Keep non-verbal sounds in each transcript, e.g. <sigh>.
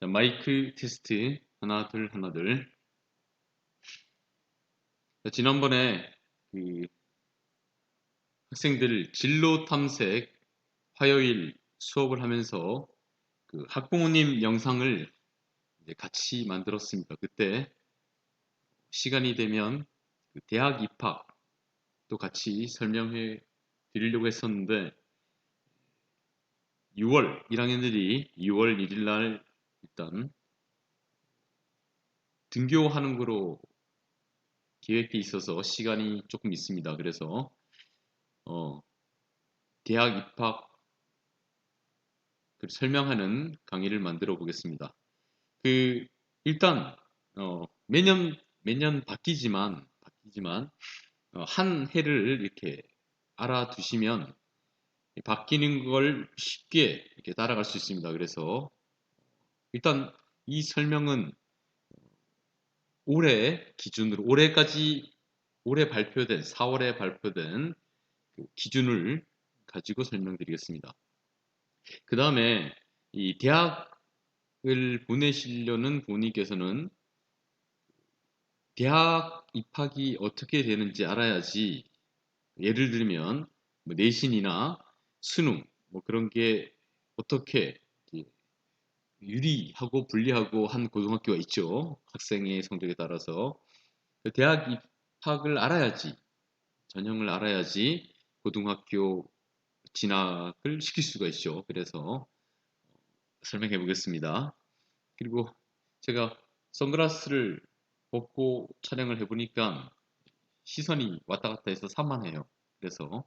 자, 마이크 테스트 하나 둘 하나 둘. 자, 지난번에 그 학생들 진로 탐색 화요일 수업을 하면서 그 학부모님 영상을 같이 만들었습니다. 그때 시간이 되면 그 대학 입학도 같이 설명해 드리려고 했었는데 6월 1학년들이 6월 1일 날 일단 등교하는 거로 계획돼 있어서 시간이 조금 있습니다. 그래서 어, 대학 입학 그 설명하는 강의를 만들어 보겠습니다. 그 일단 어, 매년 매년 바뀌지만 바뀌지만 어, 한 해를 이렇게 알아두시면 바뀌는 걸 쉽게 이렇게 따라갈 수 있습니다. 그래서 일단 이 설명은 올해 기준으로 올해까지 올해 발표된 4월에 발표된 그 기준을 가지고 설명드리겠습니다. 그 다음에 이 대학을 보내시려는 본인께서는 대학 입학이 어떻게 되는지 알아야지 예를 들면 뭐 내신이나 수능 뭐 그런 게 어떻게 유리하고 불리하고 한 고등학교가 있죠. 학생의 성적에 따라서 그 대학 입학을 알아야지 전형을 알아야지 고등학교 진학을 시킬 수가 있죠. 그래서 설명해 보겠습니다. 그리고 제가 선글라스를 벗고 촬영을 해보니까 시선이 왔다 갔다 해서 산만해요. 그래서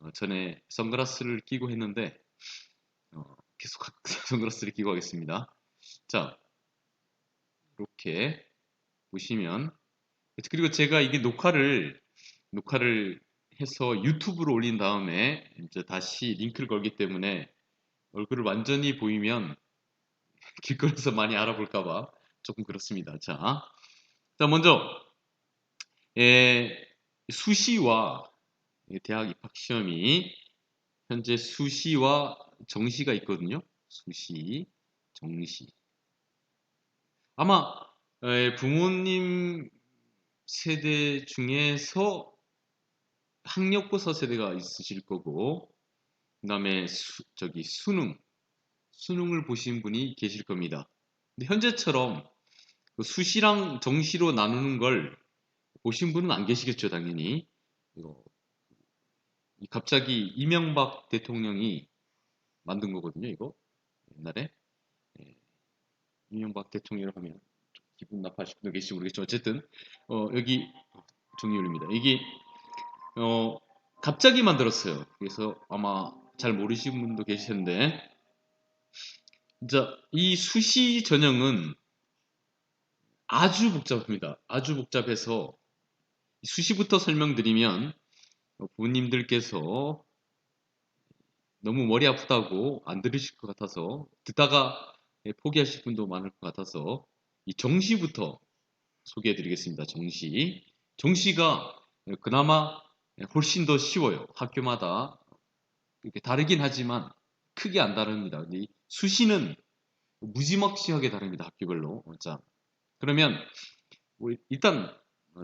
어, 전에 선글라스를 끼고 했는데 어, 계속 선글라스를 <laughs> 끼고 하겠습니다. 자, 이렇게 보시면 그리고 제가 이게 녹화를 녹화를 해서 유튜브로 올린 다음에 이제 다시 링크를 걸기 때문에 얼굴을 완전히 보이면 <laughs> 길거리에서 많이 알아볼까봐 조금 그렇습니다. 자, 자 먼저 예, 수시와 대학 입학 시험이 현재 수시와 정시가 있거든요. 수시, 정시. 아마 에, 부모님 세대 중에서 학력고사 세대가 있으실 거고, 그 다음에 저기 수능, 수능을 보신 분이 계실 겁니다. 근데 현재처럼 그 수시랑 정시로 나누는 걸 보신 분은 안 계시겠죠, 당연히. 갑자기 이명박 대통령이 만든 거거든요, 이거. 옛날에. 예. 이명박 대통령 하면 기분 나빠하실 분도 계실지 모르겠지만, 어쨌든, 어, 여기 종이율입니다. 이게, 어, 갑자기 만들었어요. 그래서 아마 잘 모르시는 분도 계실 텐데, 자, 이 수시 전형은 아주 복잡합니다. 아주 복잡해서 수시부터 설명드리면 부모님들께서 너무 머리 아프다고 안 들으실 것 같아서 듣다가 포기하실 분도 많을 것 같아서 이 정시부터 소개해 드리겠습니다. 정시. 정시가 그나마 훨씬 더 쉬워요. 학교마다 이렇게 다르긴 하지만 크게 안 다릅니다. 수시는 무지막지하게 다릅니다. 학교별로. 자, 그러면 일단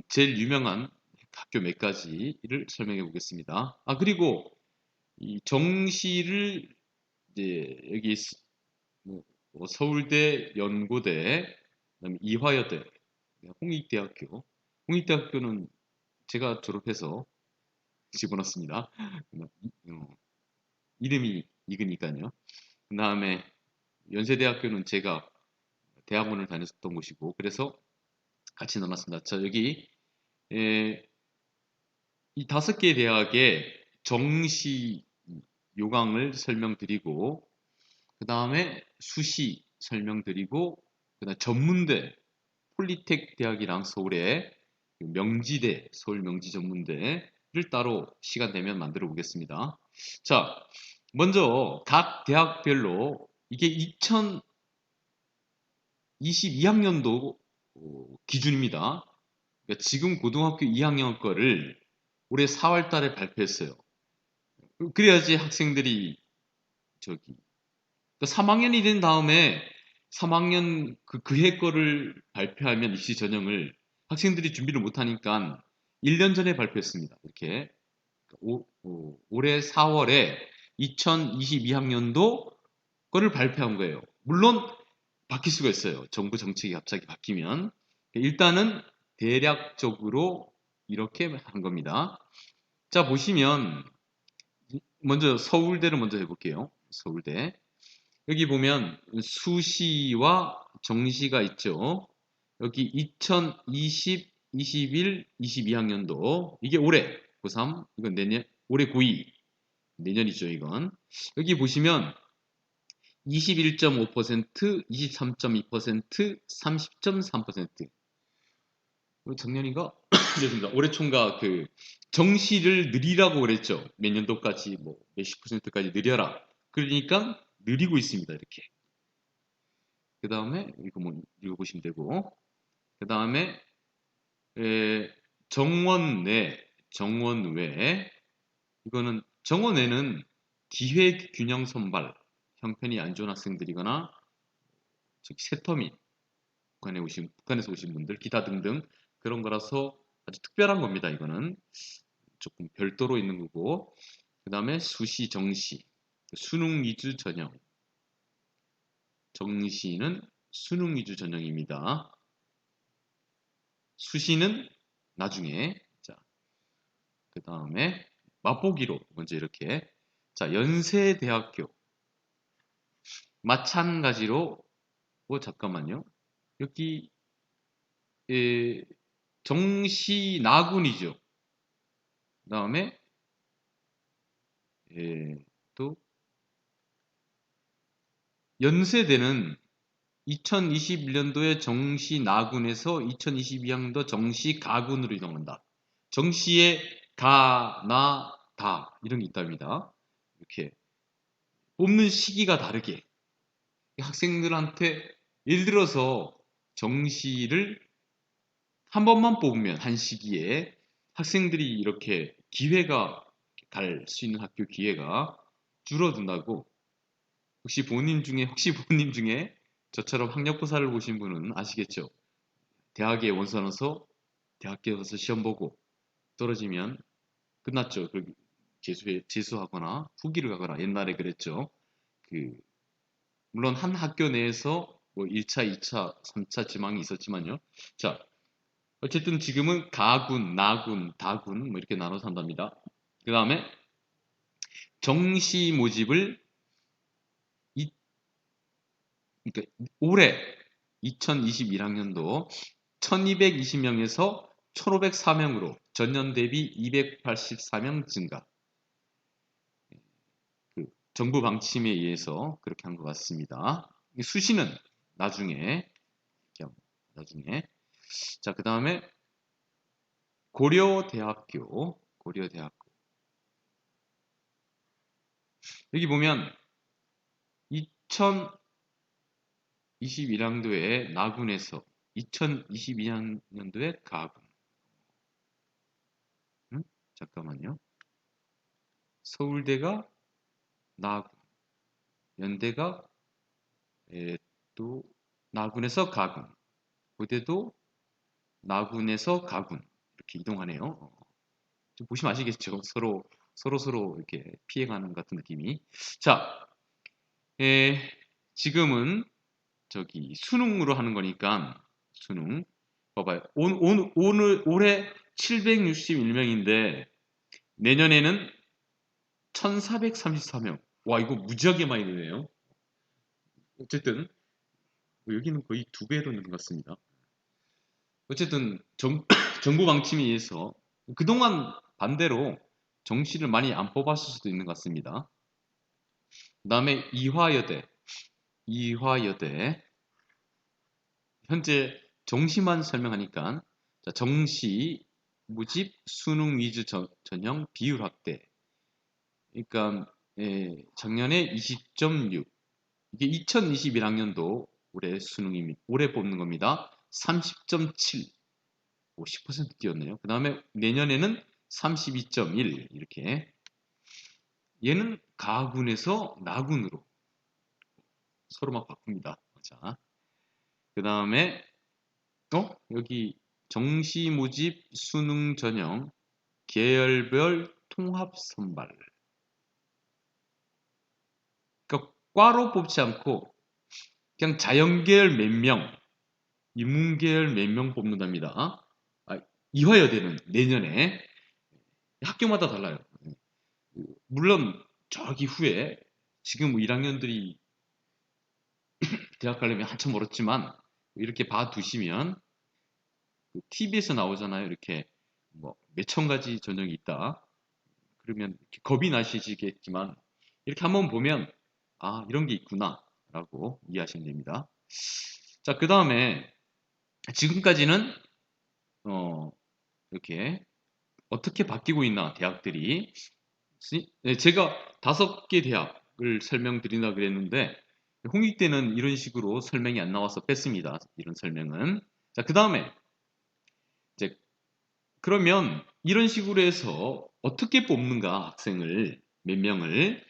제일 유명한 학교 몇 가지를 설명해 보겠습니다. 아 그리고 이 정시를 이제 여기 뭐, 뭐 서울대, 연고대, 그다음에 이화여대, 홍익대학교. 홍익대학교는 제가 졸업해서 집어넣습니다. 어, 이름이 익으니까요. 그 다음에 연세대학교는 제가 대학원을 다녔던 곳이고 그래서 같이 넣어놨습니다. 자 여기 에, 이 다섯 개 대학의 정시 요강을 설명드리고 그 다음에 수시 설명드리고 그 다음 전문대 폴리텍 대학이랑 서울의 명지대 서울 명지 전문대를 따로 시간 되면 만들어 보겠습니다. 자 먼저 각 대학별로 이게 2022학년도 어, 기준입니다. 그러니까 지금 고등학교 2학년 거를 올해 4월 달에 발표했어요. 그래야지 학생들이 저기 3학년이 그러니까 된 다음에 3학년 그, 그해 거를 발표하면 입시 전형을 학생들이 준비를 못하니까 1년 전에 발표했습니다. 이렇게 오, 오, 올해 4월에 2022학년도 거를 발표한 거예요. 물론 바뀔 수가 있어요. 정부 정책이 갑자기 바뀌면 일단은 대략적으로 이렇게 한 겁니다. 자 보시면 먼저 서울대를 먼저 해볼게요. 서울대. 여기 보면 수시와 정시가 있죠. 여기 2020, 21, 22학년도. 이게 올해 고3 이건 내년 올해 고2 내년이죠 이건. 여기 보시면 21.5%, 23.2%, 30.3% 작년인가? <coughs> 그렇습니다. 올해 총각 그 정시를 느리라고 그랬죠. 몇 년도까지 뭐 몇십 퍼센트까지 느려라. 그러니까 느리고 있습니다. 이렇게. 그 다음에 이거 뭐 읽어보시면 되고 그 다음에 정원 내 정원 외 이거는 정원 외는 기획 균형 선발 형편이 안 좋은 학생들이거나 즉 세터민 북한에 오신 북한에서 오신 분들 기타 등등 그런 거라서 아주 특별한 겁니다. 이거는. 조금 별도로 있는 거고. 그 다음에 수시 정시. 수능 위주 전형. 정시는 수능 위주 전형입니다. 수시는 나중에. 자, 그 다음에 맛보기로 먼저 이렇게. 자 연세대학교. 마찬가지로 어 잠깐만요. 여기 에, 정시 나군이죠 그 다음에 예, 또 연세대는 2021년도에 정시 나군에서 2022학년도 정시 가군으로 이동한다. 정시에 가, 나, 다 이런 게 있답니다. 이렇게 뽑는 시기가 다르게 학생들한테 예를 들어서 정시를 한 번만 뽑으면 한 시기에 학생들이 이렇게 기회가 갈 수 있는 학교 기회가 줄어든다고 혹시 본인 중에 혹시 본인 중에 저처럼 학력고사를 보신 분은 아시겠죠? 대학에 원서 넣어서 대학에 가서 시험 보고 떨어지면 끝났죠. 그 재수해, 재수하거나 후기를 가거나 옛날에 그랬죠. 그 물론 한 학교 내에서 뭐 1차, 2차, 3차 지망이 있었지만요. 자, 어쨌든 지금은 가군, 나군, 다군 뭐 이렇게 나눠서 한답니다. 그 다음에 정시 모집을 이, 그러니까 올해 2021학년도 1220명에서 1504명으로 전년 대비 284명 증가. 그 정부 방침에 의해서 그렇게 한 것 같습니다. 수시는 나중에 나중에 자, 그 다음에 고려대학교, 고려대학교. 여기 보면 2021학년도에 나군에서 2022학년도에 가군. 응? 잠깐만요. 서울대가 나군, 연대가 에, 또 나군에서 가군, 고대도 나군에서 가군 이렇게 이동하네요. 어. 좀 보시면 아시겠죠? <laughs> 서로 서로 서로 이렇게 피해가는 같은 느낌이. 자, 에, 지금은 저기 수능으로 하는 거니까 수능 봐봐요. 오, 오, 오늘 올해 761명인데 내년에는 1434명. 와 이거 무지하게 많이 되네요. 어쨌든 여기는 거의 두 배로 는것 같습니다. 어쨌든 정, <coughs> 정부 방침에 의해서 그동안 반대로 정시를 많이 안 뽑았을 수도 있는 것 같습니다. 그 다음에 이화여대, 이화여대 현재 정시만 설명하니까 자, 정시, 무집, 수능 위주 전, 형 비율 확대 그러니까 예, 작년에 20.6 이게 2021학년도 올해 수능입니다. 올해 뽑는 겁니다. 30.7 10% 뛰었네요. 그 다음에 내년에는 32.1 이렇게 얘는 가군에서 나군으로 서로 막 바꿉니다. 자, 그 다음에 어 여기 정시 모집 수능 전형 계열별 통합 선발. 그러니까 과로 뽑지 않고 그냥 자연계열 몇 명, 인문계열 몇 명 뽑는답니다. 아, 이화여대는 내년에 학교마다 달라요. 물론 저기 후에 지금 뭐 1학년들이 <clears throat> 대학 가려면 한참 멀었지만 이렇게 봐두시면 TV에서 나오잖아요. 이렇게 뭐 몇천 가지 전형이 있다. 그러면 겁이 나시겠지만 이렇게 한번 보면 아 이런 게 있구나 라고 이해하시면 됩니다. 자 그 다음에 지금까지는 어 이렇게 어떻게 바뀌고 있나 대학들이 네, 제가 다섯 개 대학을 설명드린다 그랬는데 홍익 때는 이런 식으로 설명이 안 나와서 뺐습니다. 이런 설명은 자그 다음에 이제 그러면 이런 식으로 해서 어떻게 뽑는가 학생을 몇 명을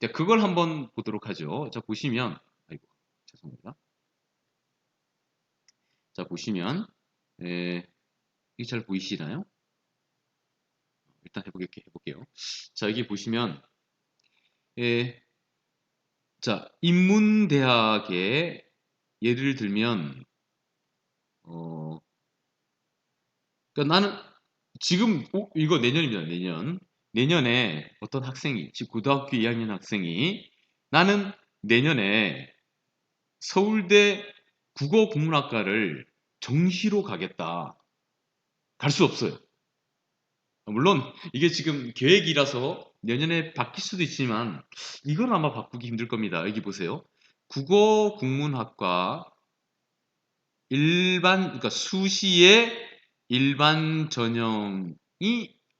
자 그걸 한번 보도록 하죠. 자 보시면 아이고 죄송합니다. 자 보시면 에, 이게 잘 보이시나요? 일단 해보게 해볼게요. 자 여기 보시면 에, 자 인문대학의 예를 들면 어 그러니까 나는 지금 어, 이거 내년입니다. 내년 내년에 어떤 학생이 지금 고등학교 2학년 학생이 나는 내년에 서울대 국어국문학과를 정시로 가겠다. 갈 수 없어요. 물론 이게 지금 계획이라서 내년에 바뀔 수도 있지만 이건 아마 바꾸기 힘들 겁니다. 여기 보세요. 국어 국문학과 일반 그러니까 수시의 일반 전형이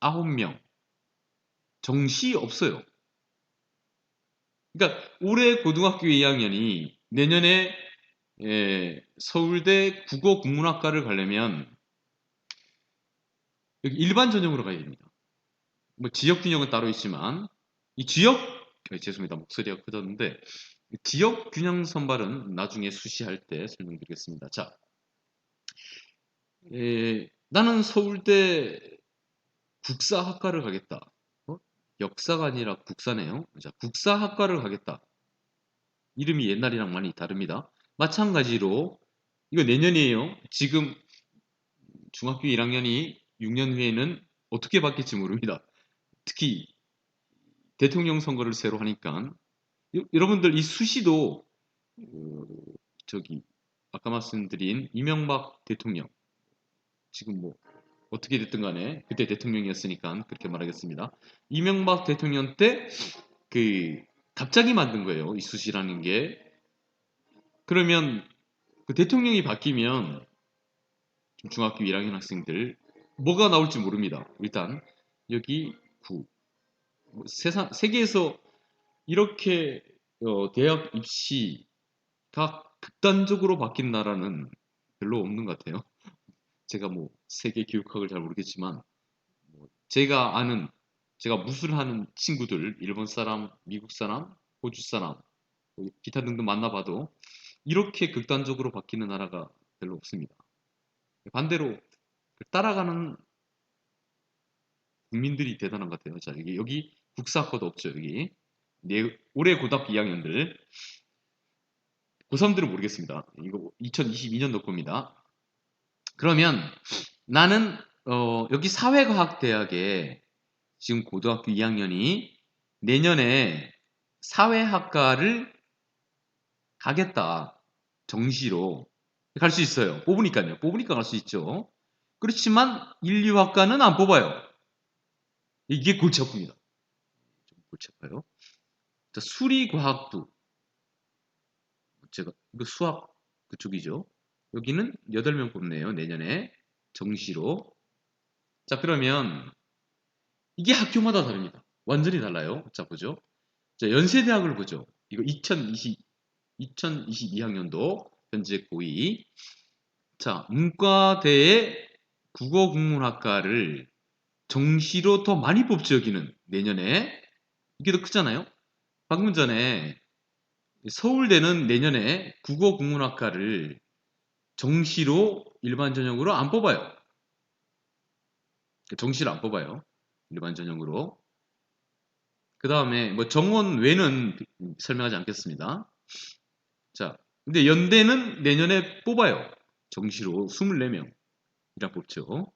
9명 정시 없어요. 그러니까 올해 고등학교 2학년이 내년에 예, 서울대 국어 국문학과를 가려면 여기 일반 전형으로 가야 됩니다. 뭐 지역 균형은 따로 있지만 이 지역 아, 죄송합니다 목소리가 커졌는데 지역 균형 선발은 나중에 수시할 때 설명드리겠습니다. 자, 에, 나는 서울대 국사학과를 가겠다. 어? 역사가 아니라 국사네요. 자, 국사학과를 가겠다. 이름이 옛날이랑 많이 다릅니다. 마찬가지로 이거 내년이에요. 지금 중학교 1학년이 6년 후에는 어떻게 바뀔지 모릅니다. 특히 대통령 선거를 새로 하니까 여러분들 이 수시도 어, 저기 아까 말씀드린 이명박 대통령 지금 뭐 어떻게 됐든 간에 그때 대통령이었으니까 그렇게 말하겠습니다. 이명박 대통령 때 그 갑자기 만든 거예요. 이 수시라는 게 그러면 그 대통령이 바뀌면 중학교 1학년 학생들 뭐가 나올지 모릅니다. 일단 여기 9뭐 세상 세계에서 이렇게 어, 대학 입시가 극단적으로 바뀐 나라는 별로 없는 것 같아요. 제가 뭐 세계 교육학을 잘 모르겠지만 뭐 제가 아는 제가 무술하는 친구들 일본 사람, 미국 사람, 호주 사람 뭐 기타 등등 만나봐도 이렇게 극단적으로 바뀌는 나라가 별로 없습니다. 반대로 따라가는 국민들이 대단한 것 같아요. 자, 여기, 여기 국사학과도 없죠, 여기. 네, 올해 고등학교 2학년들. 고3들은 모르겠습니다. 이거 2022년도 겁니다. 그러면 나는, 어, 여기 사회과학대학에 지금 고등학교 2학년이 내년에 사회학과를 가겠다. 정시로. 갈 수 있어요. 뽑으니까요. 뽑으니까 갈 수 있죠. 그렇지만 인류학과는 안 뽑아요. 이게 골치 아픕니다. 좀 골치 아파요. 자, 수리과학부. 제가, 이거 수학 그쪽이죠. 여기는 8명 뽑네요. 내년에. 정시로. 자, 그러면 이게 학교마다 다릅니다. 완전히 달라요. 자, 보죠. 자, 연세대학을 보죠. 이거 2020, 2022학년도 현재 고2. 자, 문과대의 국어국문학과를 정시로 더 많이 뽑죠, 여기는. 내년에. 이게 더 크잖아요? 방금 전에 서울대는 내년에 국어 국문학과를 정시로 일반 전형으로 안 뽑아요. 정시를 안 뽑아요. 일반 전형으로. 그 다음에 뭐 정원 외는 설명하지 않겠습니다. 자, 근데 연대는 내년에 뽑아요. 정시로 24명 이랑 뽑죠.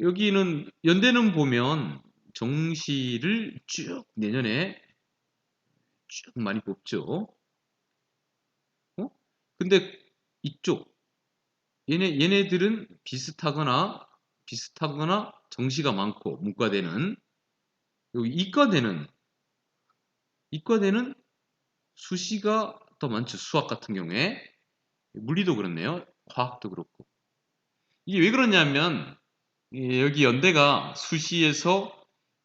여기는 연대는 보면 정시를 쭉 내년에 쭉 많이 뽑죠. 어? 근데 이쪽 얘네 얘네들은 비슷하거나 비슷하거나 정시가 많고 문과대는 여기 이과대는 이과대는 수시가 더 많죠. 수학 같은 경우에 물리도 그렇네요. 과학도 그렇고 이게 왜 그러냐면 예, 여기 연대가 수시에서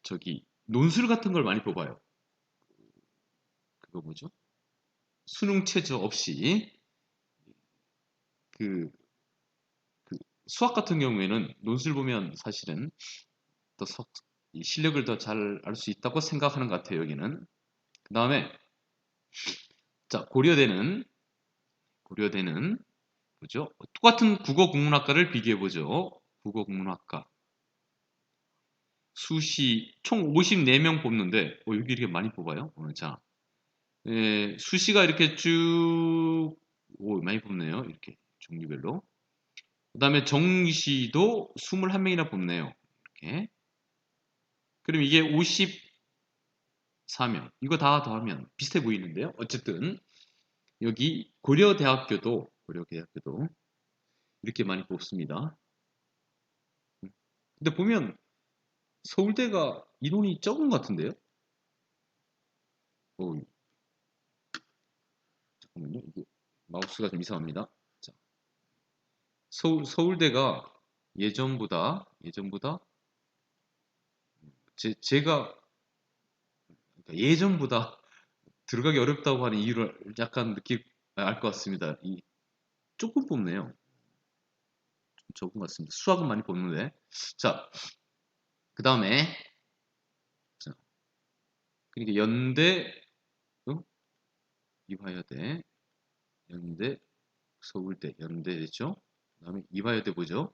저기 논술 같은 걸 많이 뽑아요. 그거 뭐죠? 수능 최저 없이 그, 그 수학 같은 경우에는 논술 보면 사실은 더 석, 실력을 더 잘 알 수 있다고 생각하는 것 같아요. 여기는 그 다음에 자 고려대는 고려대는 뭐죠? 똑같은 국어 국문학과를 비교해 보죠. 국어 국문학과 수시 총 54명 뽑는데 어, 여기 이렇게 많이 뽑아요. 어, 자 예, 수시가 이렇게 쭉 오, 많이 뽑네요. 이렇게 종류별로. 그 다음에 정시도 21명이나 뽑네요. 이렇게. 그럼 이게 54명. 이거 다 더하면 비슷해 보이는데요. 어쨌든 여기 고려대학교도 고려대학교도 이렇게 많이 뽑습니다. 근데 보면 서울대가 인원이 적은 것 같은데요? 오, 잠깐만요. 이게 마우스가 좀 이상합니다. 자, 서울, 서울대가 예전보다 예전보다 제, 제가 그러니까 예전보다 들어가기 어렵다고 하는 이유를 약간 느끼 알것 같습니다. 이 조금 뽑네요. 좀 적은 것 같습니다. 수학은 많이 뽑는데. 자, 그 다음에 자, 그러니까 연대 어? 이화여대 연대 서울대 연대 됐죠? 그 다음에 이화여대 보죠?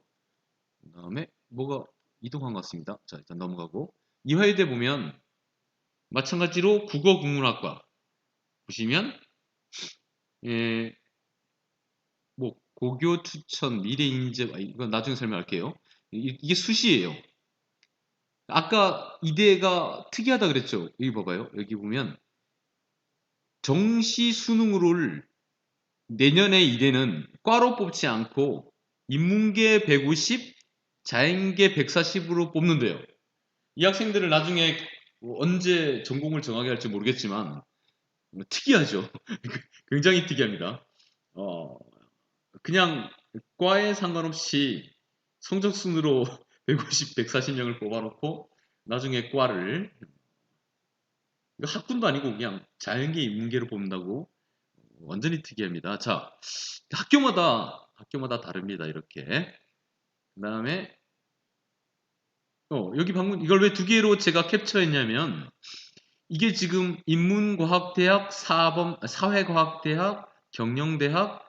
그 다음에 뭐가 이동한 것 같습니다. 자 일단 넘어가고 이화여대 보면 마찬가지로 국어국문학과 보시면 예, 뭐 고교 추천 미래 인재 아, 이건 나중에 설명할게요. 이게 수시예요. 아까 이대가 특이하다 그랬죠. 여기 봐봐요. 여기 보면 정시 수능을 내년에 이대는 과로 뽑지 않고 인문계 150, 자연계 140으로 뽑는데요. 이 학생들을 나중에 언제 전공을 정하게 할지 모르겠지만 뭐 특이하죠. <laughs> 굉장히 특이합니다. 어, 그냥 과에 상관없이 성적 순으로 <laughs> 150, 140명을 뽑아놓고 나중에 과를 학군도 아니고 그냥 자연계 인문계로 뽑는다고 완전히 특이합니다. 자, 학교마다 학교마다 다릅니다. 이렇게. 그 다음에 어, 여기 방금 이걸 왜 두 개로 제가 캡처했냐면 이게 지금 인문과학대학, 사범, 사회과학대학, 경영대학,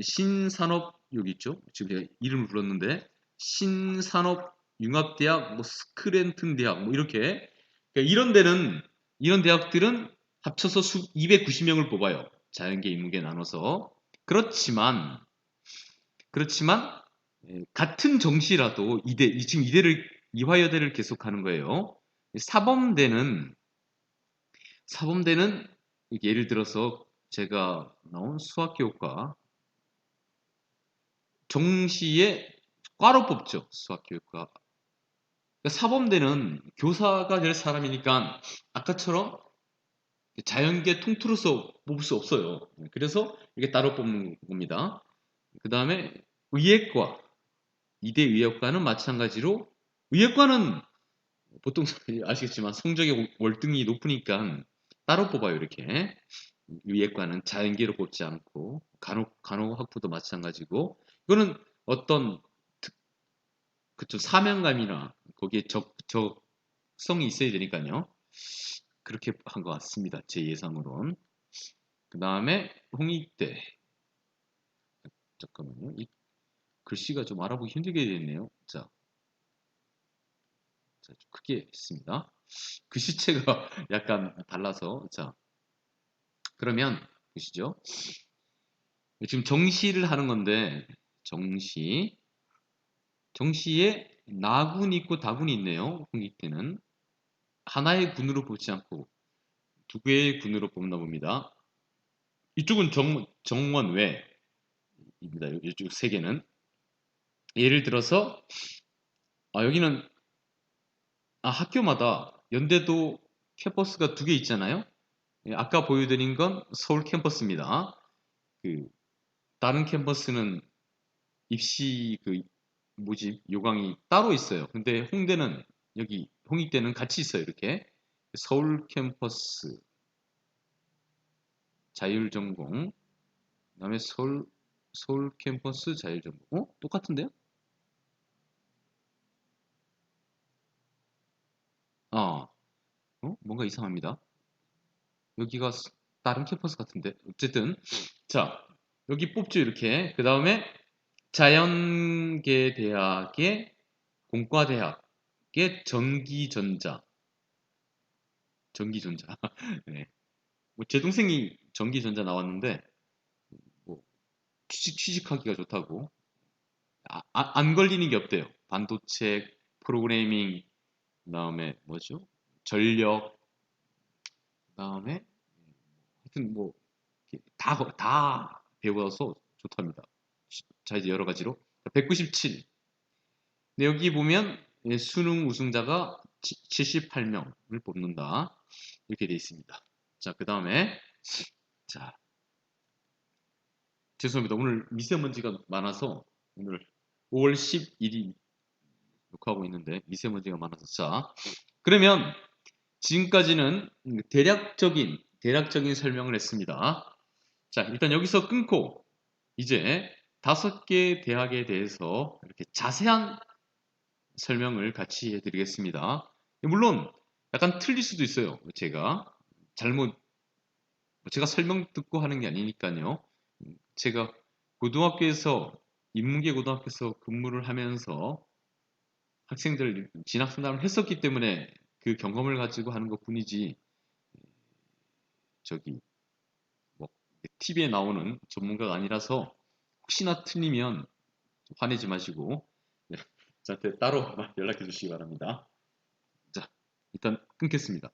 신산업 여기 있죠. 지금 제가 이름을 불렀는데 신산업 융합대학, 뭐 스크랜튼 대학, 뭐 이렇게 그러니까 이런 데는 이런 대학들은 합쳐서 수 290명을 뽑아요. 자연계, 인문계 나눠서 그렇지만 그렇지만 예, 같은 정시라도 이대 지금 이대를 이화여대를 계속하는 거예요. 사범대는 사범대는 예를 들어서 제가 나온 수학교육과 정시에 과로 뽑죠. 수학교육과 그러니까 사범대는 교사가 될 사람이니까 아까처럼 자연계 통틀어서 뽑을 수 없어요. 그래서 이게 따로 뽑는 겁니다. 그 다음에 의예과, 이대 의예과는 마찬가지로 의예과는 보통 아시겠지만 성적이 월등히 높으니까 따로 뽑아요 이렇게 의예과는 자연계로 뽑지 않고 간혹 간호학부도 마찬가지고 이거는 어떤 그쪽 사명감이나 거기에 적, 적성이 있어야 되니까요. 그렇게 한 것 같습니다. 제 예상으론. 그 다음에 홍익대. 잠깐만요. 이 글씨가 좀 알아보기 힘들게 있네요. 자, 자, 좀 크게 했습니다. 글씨체가 <laughs> 약간 달라서 자, 그러면 보시죠. 지금 정시를 하는 건데 정시 정시에 나군이 있고 다군이 있네요. 홍익대는 하나의 군으로 보지 않고 두 개의 군으로 뽑나 봅니다. 이쪽은 정, 정원 외입니다. 이쪽 세 개는 예를 들어서 아, 여기는 아, 학교마다 연대도 캠퍼스가 두 개 있잖아요. 예, 아까 보여드린 건 서울 캠퍼스입니다. 그 다른 캠퍼스는 입시 그 뭐지 요강이 따로 있어요. 근데 홍대는 여기 홍익대는 같이 있어요. 이렇게 서울 캠퍼스 자율 전공 그다음에 서울 서울 캠퍼스 자율 전공 어 똑같은데요? 아 어? 뭔가 이상합니다. 여기가 스- 다른 캠퍼스 같은데. 어쨌든. 자 여기 뽑죠 이렇게. 그 다음에 자연계대학의 공과대학의 전기전자. 전기전자. <laughs> 네. 뭐제 동생이 전기전자 나왔는데 뭐 취직, 취직하기가 좋다고. 아, 아- 안 걸리는 게 없대요. 반도체 프로그래밍 그 다음에 뭐죠? 전력. 그 다음에 하여튼 뭐 다 다 배워서 좋답니다. 자 이제 여러 가지로. 197 근데 여기 보면 예, 수능 우승자가 78명을 뽑는다. 이렇게 되어 있습니다. 자 그 다음에 자 죄송합니다. 오늘 미세먼지가 많아서 오늘 5월 11일 녹 화하고 있는데 미세먼지가 많아서 자 그러면 지금까지는 대략적인 대략적인 설명을 했습니다 자 일단 여기서 끊고 이제 다섯 개 대학에 대해서 이렇게 자세한 설명을 같이 해드리겠습니다. 물론 약간 틀릴 수도 있어요. 제가 잘못 제가 설명 듣고 하는 게 아니니까요. 제가 고등학교에서 인문계 고등학교에서 근무를 하면서 학생들 진학 상담을 했었기 때문에 그 경험을 가지고 하는 것 뿐이지 저기 뭐 TV에 나오는 전문가가 아니라서 혹시나 틀리면 화내지 마시고 네, 저한테 따로 <laughs> 연락해 주시기 바랍니다. 자, 일단 끊겠습니다.